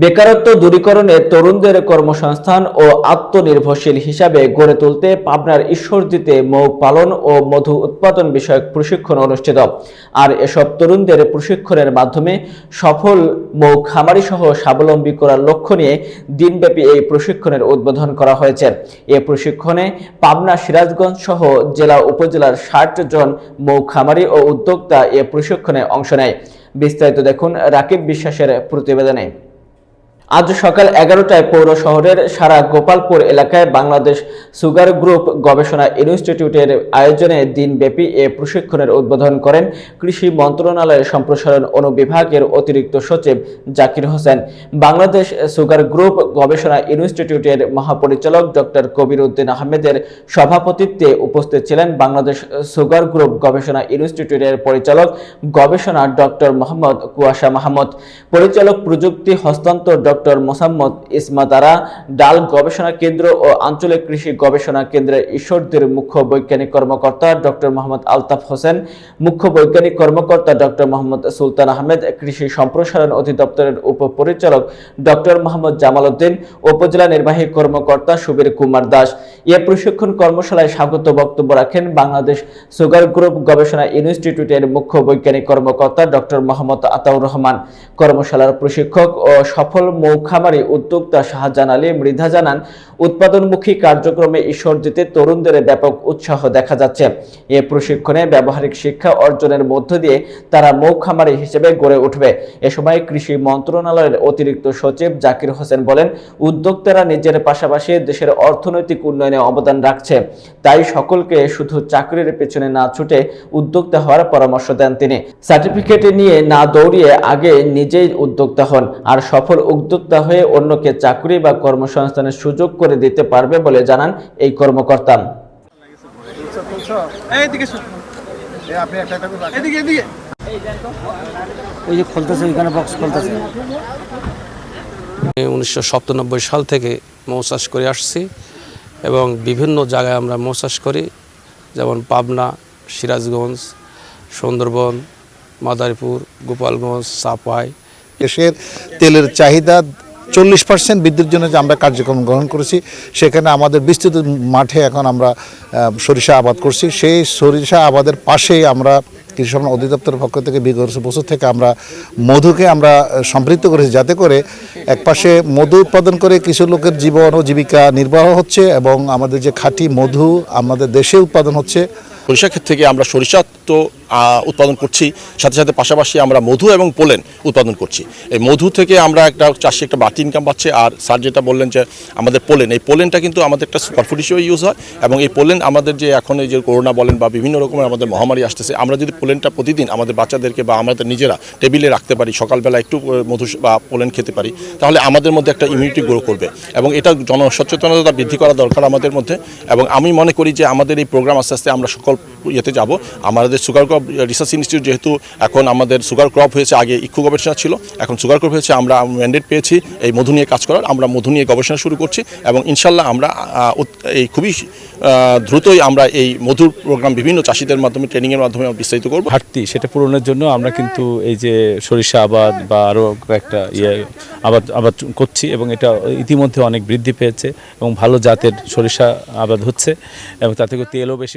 বেকারত্ব দূরীকরণে তরুণদের কর্মসংস্থান ও আত্মনির্ভরশীল হিসাবে গড়ে তুলতে পাবনার ঈশ্বরদীতে মৌ পালন ও মধু উৎপাদন বিষয়ক প্রশিক্ষণ অনুষ্ঠিত। আর এসব তরুণদের প্রশিক্ষণের মাধ্যমে সফল মৌ খামারি সহ স্বাবলম্বী করার লক্ষ্য নিয়ে দিনব্যাপী এই প্রশিক্ষণের উদ্বোধন করা হয়েছে। এ প্রশিক্ষণে পাবনা সিরাজগঞ্জ সহ জেলা উপজেলার ষাট জন মৌ খামারি ও উদ্যোক্তা এ প্রশিক্ষণে অংশ নেয়। বিস্তারিত দেখুন রাকিব বিশ্বাসের প্রতিবেদনে। আজ সকাল এগারোটায় পৌর শহরের সারা গোপালপুর এলাকায় বাংলাদেশ সুগার গ্রুপ গবেষণা ইনস্টিটিউটের আয়োজনে দিনব্যাপী এ প্রশিক্ষণের উদ্বোধন করেন কৃষি মন্ত্রণালয়ের সম্প্রসারণ অনুবিভাগের অতিরিক্ত সচিব জাকির হোসেন। বাংলাদেশ সুগার গ্রুপ গবেষণা ইনস্টিটিউটের মহাপরিচালক ডক্টর কবির উদ্দিন আহমেদের সভাপতিত্বে উপস্থিত ছিলেন বাংলাদেশ সুগার গ্রুপ গবেষণা ইনস্টিটিউটের পরিচালক গবেষণা ডক্টর মোহাম্মদ কুয়াশা মাহমুদ। পরিচালক প্রযুক্তি হস্তান্তর ডক্টর মোসাম্মদ ইসমাতারা ডাল গবেষণা কেন্দ্র ও আঞ্চলিক কৃষি গবেষণা কেন্দ্রের ঈশ্বরদের মুখ্য বৈজ্ঞানিক কর্মকর্তা ডক্টর মোহাম্মদ আলতাফ হোসেন, মুখ্য বৈজ্ঞানিক কর্মকর্তা ডক্টর মোহাম্মদ সুলতান আহমেদ, কৃষি সম্প্রসারণ অধিদপ্তরের উপপরিচালক ডক্টর মোহাম্মদ জামাল উদ্দিন, উপজেলা নির্বাহী কর্মকর্তা সুবীর কুমার দাস এ প্রশিক্ষণ কর্মশালায় স্বাগত বক্তব্য রাখেন বাংলাদেশ সুগার গ্রুপ গবেষণা ইনস্টিটিউটের মুখ্য বৈজ্ঞানিক কর্মকর্তা ডক্টর মোহাম্মদ আতাউর রহমান। কর্মশালার প্রশিক্ষক ও সফল মৌখামারি উদ্যোক্তা শাহজাহান আলী মৃধা জানান, উৎপাদনমুখী কার্যক্রমে ঈশ্বর দিতে তরুণদের ব্যাপক উৎসাহ দেখা যাচ্ছে। এ প্রশিক্ষণে ব্যবহারিক শিক্ষা অর্জনের মধ্য দিয়ে তারা মৌখামারি হিসেবে গড়ে উঠবে। এ সময় কৃষি মন্ত্রণালয়ের অতিরিক্ত সচিব জাকির হোসেন বলেন, উদ্যোক্তারা নিজের পাশাপাশি দেশের অর্থনৈতিক উন্নয়নে অবদান রাখছে। তাই সকলকে শুধু চাকরির পেছনে না ছুটে উদ্যোক্তা হওয়ার পরামর্শ দেন তিনি। সার্টিফিকেট নিয়ে না দৌড়িয়ে আগে নিজেই উদ্যোক্তা হন আর সফল উদ্যোক্তা হয়ে অন্যকে চাকরি বা কর্মসংস্থানের সুযোগ করে দিতে পারবে বলে জানান এই কর্মকর্তা। ওই যে খুলতেছে ওইখানে বক্স খুলতেছে। উনিশশো সাল থেকে মৌ চাষ করে আসছি। এবং বিভিন্ন জায়গায় আমরা মৌ চাষ করি, যেমন পাবনা, সিরাজগঞ্জ, সুন্দরবন, মাদারীপুর, গোপালগঞ্জ, চাপাই। দেশের তেলের চাহিদা চল্লিশ পার্সেন্ট বিদ্যুৎ জন্য যে আমরা কার্যক্রম গ্রহণ করেছি, সেখানে আমাদের বিস্তৃত মাঠে এখন আমরা সরিষা আবাদ করছি। সেই সরিষা আবাদের পাশেই আমরা কৃষি সম্মান অধিদপ্তরের পক্ষ থেকে বিগত বছর থেকে আমরা মধুকে আমরা সম্পৃক্ত করেছি, যাতে করে একপাশে মধু উৎপাদন করে কিছু লোকের জীবন ও জীবিকা নির্বাহ হচ্ছে এবং আমাদের যে খাঁটি মধু আমাদের দেশে উৎপাদন হচ্ছে। সরিষা ক্ষেত থেকে আমরা সরিষা তো উৎপাদন করছি। সাথে সাথে পাশাপাশি আমরা মধু এবং পোলেন উৎপাদন করছি। এই মধু থেকে আমরা একটা চাষি একটা বাড়তি ইনকাম পাচ্ছে। আর স্যার যেটা বললেন যে আমাদের পোলেন, এই পোলেনটা কিন্তু আমাদের একটা সুপারফুড হিসেবে ইউজ হয় এবং এই পোলেন আমাদের যে এখন এই যে করোনা বলেন বা বিভিন্ন রকমের আমাদের মহামারী আসতেছে, আমরা যদি পোলেনটা প্রতিদিন আমাদের বাচ্চাদেরকে বা আমাদের নিজেরা টেবিলে রাখতে পারি, সকালবেলা একটু মধু বা পোলেন খেতে পারি, তাহলে আমাদের মধ্যে একটা ইমিউনিটি গ্রো করবে এবং এটা জনসচেতনতা বৃদ্ধি করা দরকার আমাদের মধ্যে এবং আমি মনে করি যে আমাদের এই প্রোগ্রাম আস্তে আস্তে আমরা সকল ইয়েতে যাব। আমাদের সুগার ক্রপ রিসার্চ ইনস্টিটিউট যেহেতু এখন আমাদের সুগার ক্রপ হয়েছে, আগে ইক্ষু গবেষণা ছিল, এখন সুগার ক্রপ হয়েছে, আমরা ম্যান্ডেট পেয়েছি এই মধু নিয়ে কাজ করার, আমরা মধু নিয়ে গবেষণা শুরু করছি এবং ইনশাল্লাহ আমরা এই খুবই দ্রুতই আমরা এই মধুর প্রোগ্রাম বিভিন্ন চাষিদের মাধ্যমে ট্রেনিংয়ের মাধ্যমে বিস্তারিত করব। ঘাটতি, সেটা পূরণের জন্য আমরা কিন্তু এই যে সরিষা আবাদ বা আরও একটা ইয়ে আবাদ আবাদ করছি এবং এটা ইতিমধ্যে অনেক বৃদ্ধি পেয়েছে এবং ভালো জাতের সরিষা আবাদ হচ্ছে এবং করে তেলও বেশি